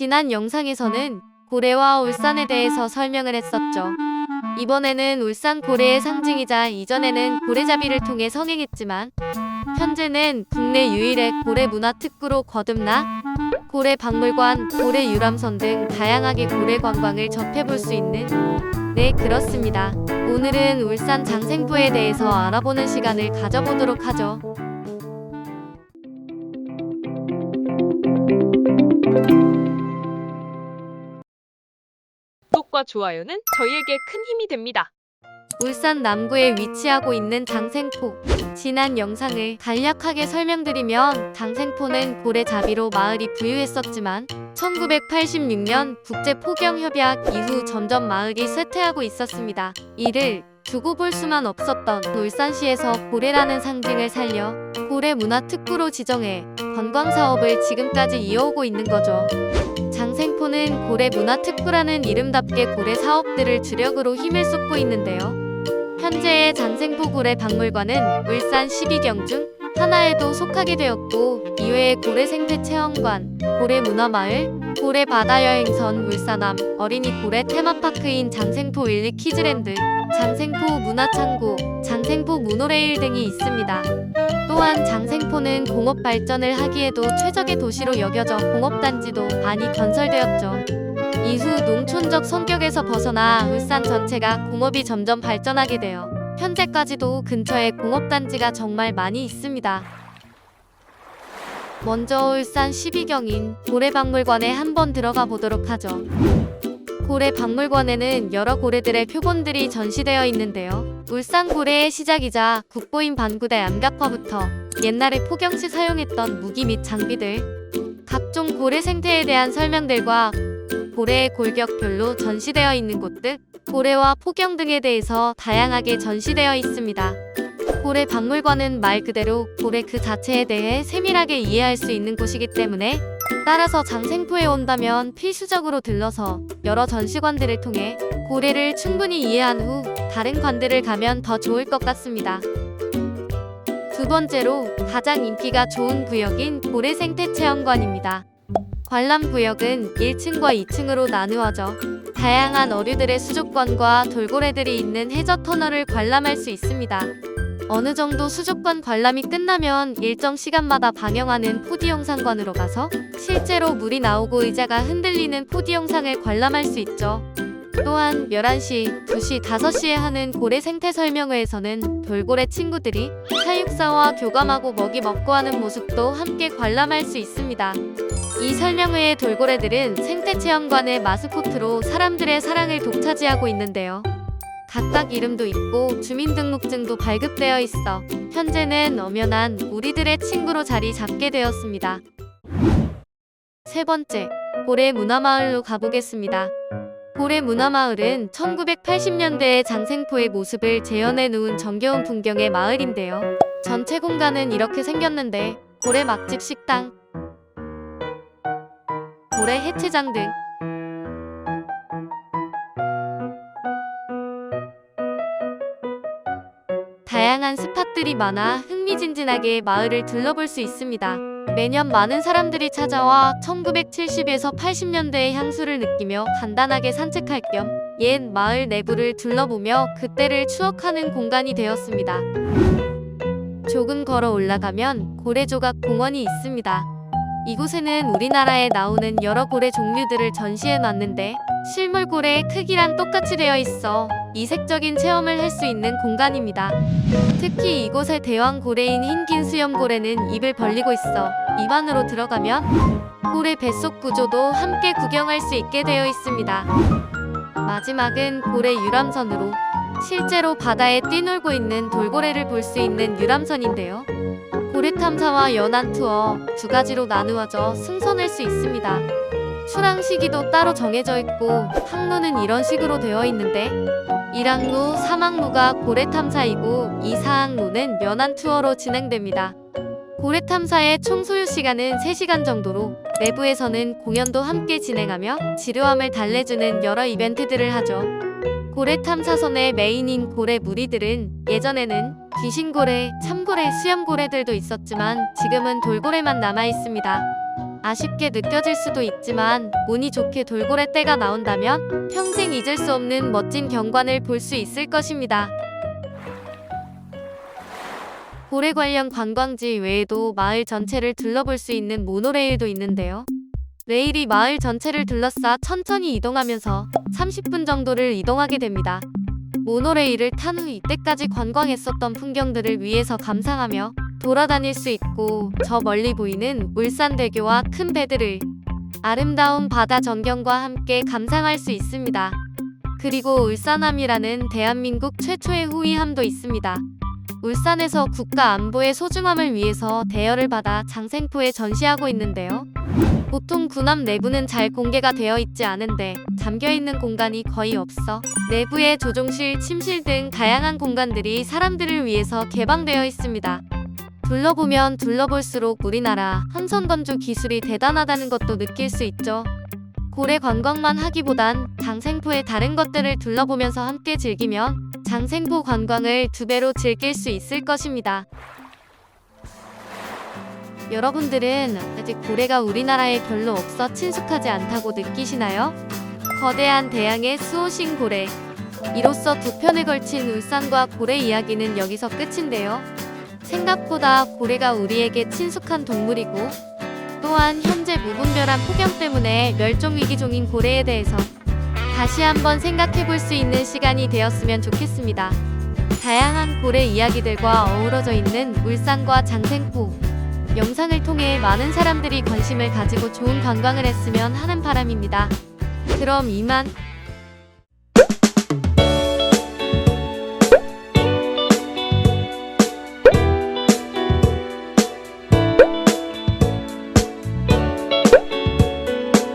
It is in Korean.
지난 영상에서는 고래와 울산에 대해서 설명을 했었죠. 이번에는 울산 고래의 상징이자 이전에는 고래잡이를 통해 성행했지만 현재는 국내 유일의 고래 문화 특구로 거듭나 고래 박물관, 고래 유람선 등 다양하게 고래 관광을 접해볼 수 있는 네 그렇습니다. 오늘은 울산 장생포에 대해서 알아보는 시간을 가져보도록 하죠. 구독과 좋아요는 저희에게 큰 힘이 됩니다. 울산 남구에 위치하고 있는 장생포. 지난 영상을 간략하게 설명드리면 장생포는 고래잡이로 마을이 부유했었지만 1986년 국제포경협약 이후 점점 마을이 쇠퇴하고 있었습니다. 이를 두고 볼 수만 없었던 울산시에서 고래라는 상징을 살려 고래 문화 특구로 지정해 관광 사업을 지금까지 이어오고 있는 거죠. 장생포는 고래 문화특구라는 이름답게 고래 사업들을 주력으로 힘을 쏟고 있는데요. 현재의 장생포 고래 박물관은 울산 12경 중 하나에도 속하게 되었고 이외에 고래 생태 체험관, 고래 문화마을, 고래 바다 여행선 울산함, 어린이 고래 테마파크인 장생포 윌리 키즈랜드, 장생포 문화창고, 장생포 모노레일 등이 있습니다. 또한 장생포는 공업 발전을 하기에도 최적의 도시로 여겨져 공업단지도 많이 건설되었죠. 이후 농촌적 성격에서 벗어나 울산 전체가 공업이 점점 발전하게 되어 현재까지도 근처에 공업단지가 정말 많이 있습니다. 먼저 울산 12경인 고래박물관에 한번 들어가 보도록 하죠. 고래박물관에는 여러 고래들의 표본들이 전시되어 있는데요. 울산 고래의 시작이자 국보인 반구대 암각화부터 옛날에 포경 시 사용했던 무기 및 장비들, 각종 고래 생태에 대한 설명들과 고래의 골격별로 전시되어 있는 곳들, 고래와 포경 등에 대해서 다양하게 전시되어 있습니다. 고래 박물관은 말 그대로 고래 그 자체에 대해 세밀하게 이해할 수 있는 곳이기 때문에 따라서 장생포에 온다면 필수적으로 들러서 여러 전시관들을 통해 고래를 충분히 이해한 후 다른 관들을 가면 더 좋을 것 같습니다. 두 번째로 가장 인기가 좋은 구역인 고래 생태 체험관입니다. 관람 구역은 1층과 2층으로 나누어져 다양한 어류들의 수족관과 돌고래들이 있는 해저 터널을 관람할 수 있습니다. 어느 정도 수족관 관람이 끝나면 일정 시간마다 방영하는 4D 영상관으로 가서 실제로 물이 나오고 의자가 흔들리는 4D 영상을 관람할 수 있죠. 또한 11시, 2시, 5시에 하는 고래 생태 설명회에서는 돌고래 친구들이 사육사와 교감하고 먹이 먹고 하는 모습도 함께 관람할 수 있습니다. 이 설명회의 돌고래들은 생태 체험관의 마스코트로 사람들의 사랑을 독차지하고 있는데요. 각각 이름도 있고 주민등록증도 발급되어 있어 현재는 엄연한 우리들의 친구로 자리 잡게 되었습니다. 세 번째, 고래 문화마을로 가보겠습니다. 고래 문화마을은 1980년대의 장생포의 모습을 재현해 놓은 정겨운 풍경의 마을인데요. 전체 공간은 이렇게 생겼는데 고래 맛집 식당, 고래 해체장 등 다양한 스팟들이 많아 흥미진진하게 마을을 둘러볼 수 있습니다. 매년 많은 사람들이 찾아와 1970에서 80년대의 향수를 느끼며 간단하게 산책할 겸 옛 마을 내부를 둘러보며 그때를 추억하는 공간이 되었습니다. 조금 걸어 올라가면 고래조각 공원이 있습니다. 이곳에는 우리나라에 나오는 여러 고래 종류들을 전시해 놨는데 실물 고래의 크기랑 똑같이 되어 있어 이색적인 체험을 할 수 있는 공간입니다. 특히 이곳의 대왕 고래인 흰긴 수염 고래는 입을 벌리고 있어 입 안으로 들어가면 고래 뱃속 구조도 함께 구경할 수 있게 되어 있습니다. 마지막은 고래 유람선으로 실제로 바다에 뛰놀고 있는 돌고래를 볼 수 있는 유람선인데요. 고래 탐사와 연안 투어 두 가지로 나누어져 승선할 수 있습니다. 출항 시기도 따로 정해져 있고 항로는 이런 식으로 되어 있는데 1항로, 3항로가 고래 탐사이고 2, 4항로는 연안 투어로 진행됩니다. 고래 탐사의 총 소요 시간은 3시간 정도로 내부에서는 공연도 함께 진행하며 지루함을 달래주는 여러 이벤트들을 하죠. 고래 탐사선의 메인인 고래 무리들은 예전에는 귀신고래, 참고래, 수염고래들도 있었지만 지금은 돌고래만 남아 있습니다. 아쉽게 느껴질 수도 있지만 운이 좋게 돌고래 떼가 나온다면 평생 잊을 수 없는 멋진 경관을 볼 수 있을 것입니다. 고래 관련 관광지 외에도 마을 전체를 둘러볼 수 있는 모노레일도 있는데요. 레일이 마을 전체를 둘러싸 천천히 이동하면서 30분 정도를 이동하게 됩니다. 모노레일을 탄 후 이때까지 관광했었던 풍경들을 위에서 감상하며 돌아다닐 수 있고 저 멀리 보이는 울산대교와 큰 배들을 아름다운 바다 전경과 함께 감상할 수 있습니다. 그리고 울산함이라는 대한민국 최초의 호위함도 있습니다. 울산에서 국가 안보의 소중함을 위해서 대여를 받아 장생포에 전시하고 있는데요. 보통 군함 내부는 잘 공개가 되어 있지 않은데 잠겨 있는 공간이 거의 없어 내부에 조종실, 침실 등 다양한 공간들이 사람들을 위해서 개방되어 있습니다. 둘러보면 둘러볼수록 우리나라 함선 건조 기술이 대단하다는 것도 느낄 수 있죠. 고래 관광만 하기보단 장생포의 다른 것들을 둘러보면서 함께 즐기면 장생포 관광을 두 배로 즐길 수 있을 것입니다. 여러분들은 아직 고래가 우리나라에 별로 없어 친숙하지 않다고 느끼시나요? 거대한 대양의 수호신 고래. 이로써 두 편에 걸친 울산과 고래 이야기는 여기서 끝인데요. 생각보다 고래가 우리에게 친숙한 동물이고 또한 현재 무분별한 폭염 때문에 멸종 위기종인 고래에 대해서 다시 한번 생각해 볼 수 있는 시간이 되었으면 좋겠습니다. 다양한 고래 이야기들과 어우러져 있는 울산과 장생포 영상을 통해 많은 사람들이 관심을 가지고 좋은 관광을 했으면 하는 바람입니다. 그럼 이만